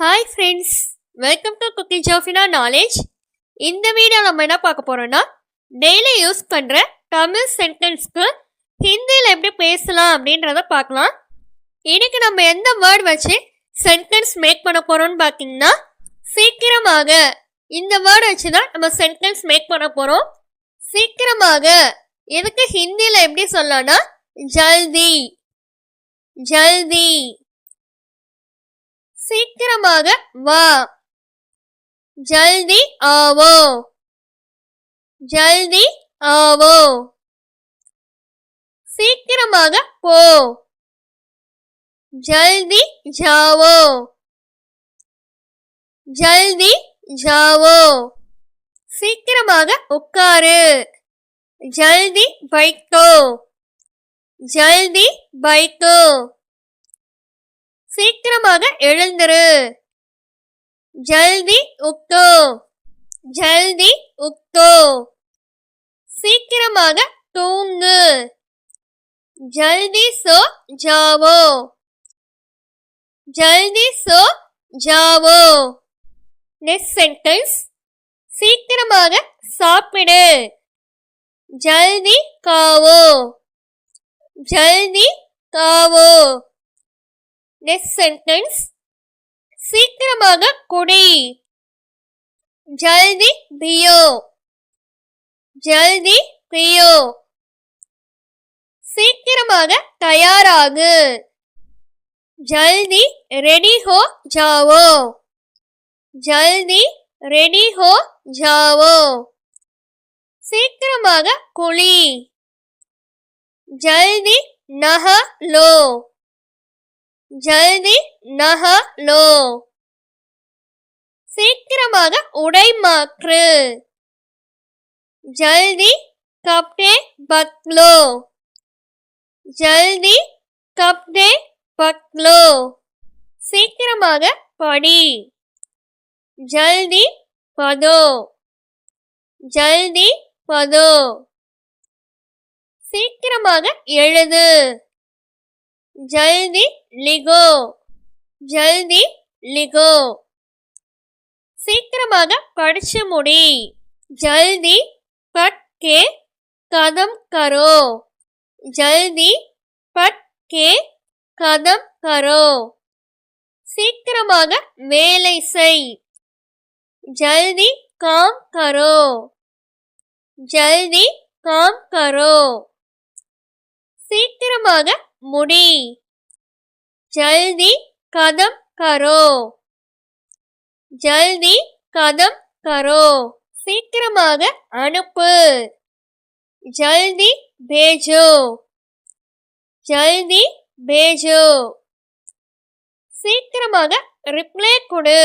Hi friends welcome to cooking Jofina knowledge இந்த video நம்ம என்ன பார்க்க போகிறோன்னா டெய்லி யூஸ் பண்ணுற தமிழ் சென்டென்ஸ்க்கு ஹிந்தியில் எப்படி பேசலாம் அப்படின்றத பார்க்கலாம். இன்றைக்கி நம்ம எந்த வேர்ட் வச்சு சென்டென்ஸ் மேக் பண்ண போகிறோம்னு பார்த்தீங்கன்னா சீக்கிரமாக இந்த வேர்டு வச்சு தான் நம்ம சென்டென்ஸ் மேக் பண்ண போகிறோம் சீக்கிரமாக இதுக்கு ஹிந்தியில் எப்படி சொல்லலாம்னா ஜல்தி ஜல்தி சீக்கிரமாக வா. ஜல்தி ஆவோ. ஜல்தி ஆவோ. சீக்கிரமாக போ. ஜல்தி ஜாவோ. ஜல்தி ஜாவோ. சீக்கிரமாக உட்காரு. ஜல்தி பைக்கோ. ஜல்தி பைக்கோ. சீக்கிரமாக எழுந்திரு. ஜல்தி உக்தோ ஜல்தி உக்தோ சீக்கிரமாக தூங்கு. ஜல்தி சோ ஜாவோ. ஜல்தி சோ ஜாவோ. நெக்ஸ்ட் சென்டென்ஸ் சீக்கிரமாக சாப்பிடு. ஜல்தி காவோ. ஜல்தி காவோ. நெக்ஸ்ட் சென்டென்ஸ் சீக்கிரமாக குடி. ஜல்தி பியோ. ஜல்தி பியோ. சீக்கிரமாக தயாராகு. ஜல்தி ரெடி ஹோ ஜாவோ. ஜல்தி ரெடி ஹோ ஜாவோ. சீக்கிரமாக குளி. ஜல்தி நஹ லோ ஜல்தி நஹ லோ சீக்கிரமாக உடை மாற்று. ஜல்தி கப்டே பக்லோ ஜல்தி கப்டே பக்லோ சீக்கிரமாக படி. ஜல்தி பதோ. ஜல்தி பதோ. சீக்கிரமாக எழுது. ஜல்தி லிகோ. ஜல்தி லிகோ. சீக்கிரமாக படிச்சு முடி. ஜல்தி பட் கே கதம் கரோ. ஜல்தி பட் கே கதம் கரோ. சீக்கிரமாக வேலை செய். ஜல்தி காம் கரோ. ஜல்தி காம் கரோ. சீக்கிரமாக முடி. ஜல்தி கதம் கரோ. ஜல்தி கதம் கரோ. சீக்கிரமாக அனுப்பு. ஜல்தி பேஜோ. ஜல்தி பேஜோ. சீக்கிரமாக ரிப்ளை கொடு.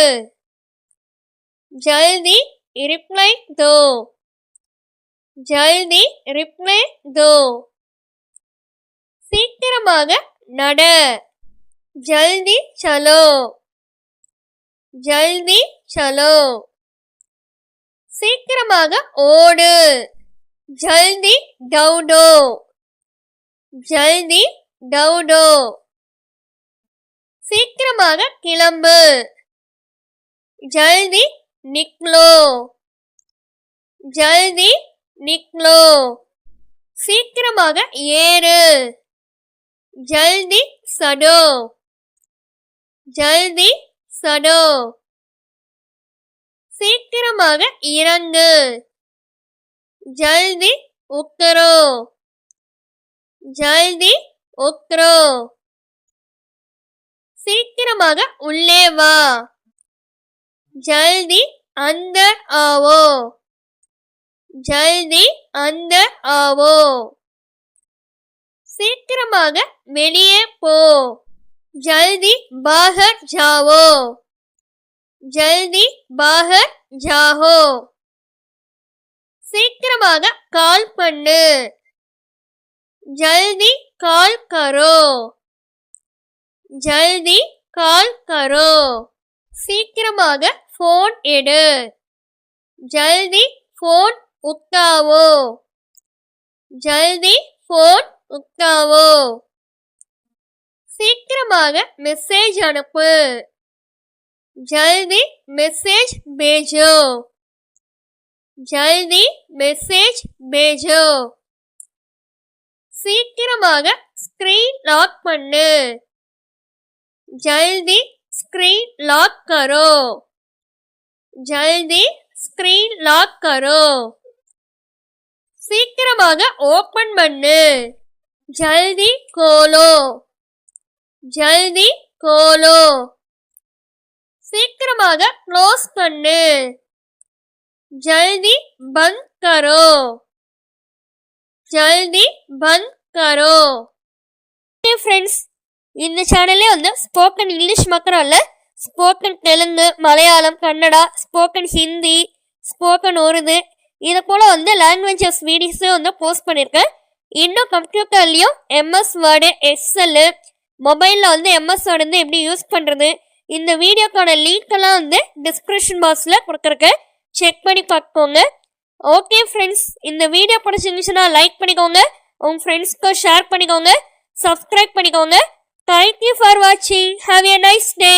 ஜல்தி ரிப்ளை தோ. ஜல்தி ரிப்ளை தோ. சீக்கிரமாக நட. ஜல்தி சலோ. ஜல்தி சலோ. சீக்கிரமாக ஓடு. ஜல்தி டவுடோ. ஜல்தி டவுடோ. சீக்கிரமாக கிளம்பு. ஜல்தி நிக்லோ. ஜல்தி நிக்லோ. சீக்கிரமாக ஏறு. ஜல்தி சடோ. ஜல்தி சடோ. சீக்கிரமாக இறங்கு. ஜல்தி உக்கரோ ஜல்தி உத்தரோ. சீக்கிரமாக உள்ளே வா. ஜல்தி அந்தர் ஆவோ. ஜல்தி அந்தர் ஆவோ. சீக்கிரமாக வெளியே போ. ஜல்தி பாகர் ஜாவோ. ஜல்தி பாகர் ஜாஹோ சீக்கிரமாக கால் பண்ணு. ஜல்தி கால் கரோ. ஜல்தி கால் கரோ. சீக்கிரமாக ஃபோன் எடு. ஜல்தி ஃபோன் உத்தாவோ ஜல்தி ஃபோன் உக்தாவோ சீக்கிரமாக மெசேஜ் அனுப்பு. ஜல்தி மெசேஜ் பேஜோ. ஜல்தி மெசேஜ் பேஜோ. சீக்கிரமாக ஸ்கிரீன் லாக் பண்ணு. ஜல்தி ஸ்கிரீன் லாக் கரோ. ஜல்தி ஸ்கிரீன் லாக் கரோ. சீக்கிரமாக ஓபன் பண்ணு. ஜல்தி கோலோ. ஜல்தி கோலோ. சீக்கிரமாக க்ளோஸ் பண்ணு. ஜல்தி பந்த் கரோ. ஜல்தி பந்த் கரோ. ஃப்ரெண்ட்ஸ் இந்த சேனல்லே வந்து ஸ்போக்கன் இங்கிலீஷ் மாத்திரம் இல்லை spoken Telugu Malayalam Kannada spoken Hindi spoken Urdu இது போல் வந்து லாங்குவேஜஸ் வீடியோஸும் வந்து போஸ்ட் பண்ணியிருக்கேன் இன்னும் கம்ப்யூட்டர்லேயும் எம்எஸ் வேர்டு எஸ்எல்லு மொபைலில் வந்து எம்எஸ் வேர்டு வந்து எப்படி யூஸ் பண்ணுறது இந்த வீடியோக்கான லிங்க்கெல்லாம் வந்து டிஸ்கிரிப்ஷன் பாக்ஸில் கொடுக்குறக்கு செக் பண்ணி பார்த்துக்கோங்க. ஓகே ஃப்ரெண்ட்ஸ் இந்த வீடியோ பிடிச்சிருந்துச்சுன்னா லைக் பண்ணிக்கோங்க. உங்கள் ஃப்ரெண்ட்ஸ்க்கு ஷேர் பண்ணிக்கோங்க. சப்ஸ்கிரைப் பண்ணிக்கோங்க. தேங்க்யூ ஃபார் வாட்சிங் ஹாவ் ஏ நைஸ் டே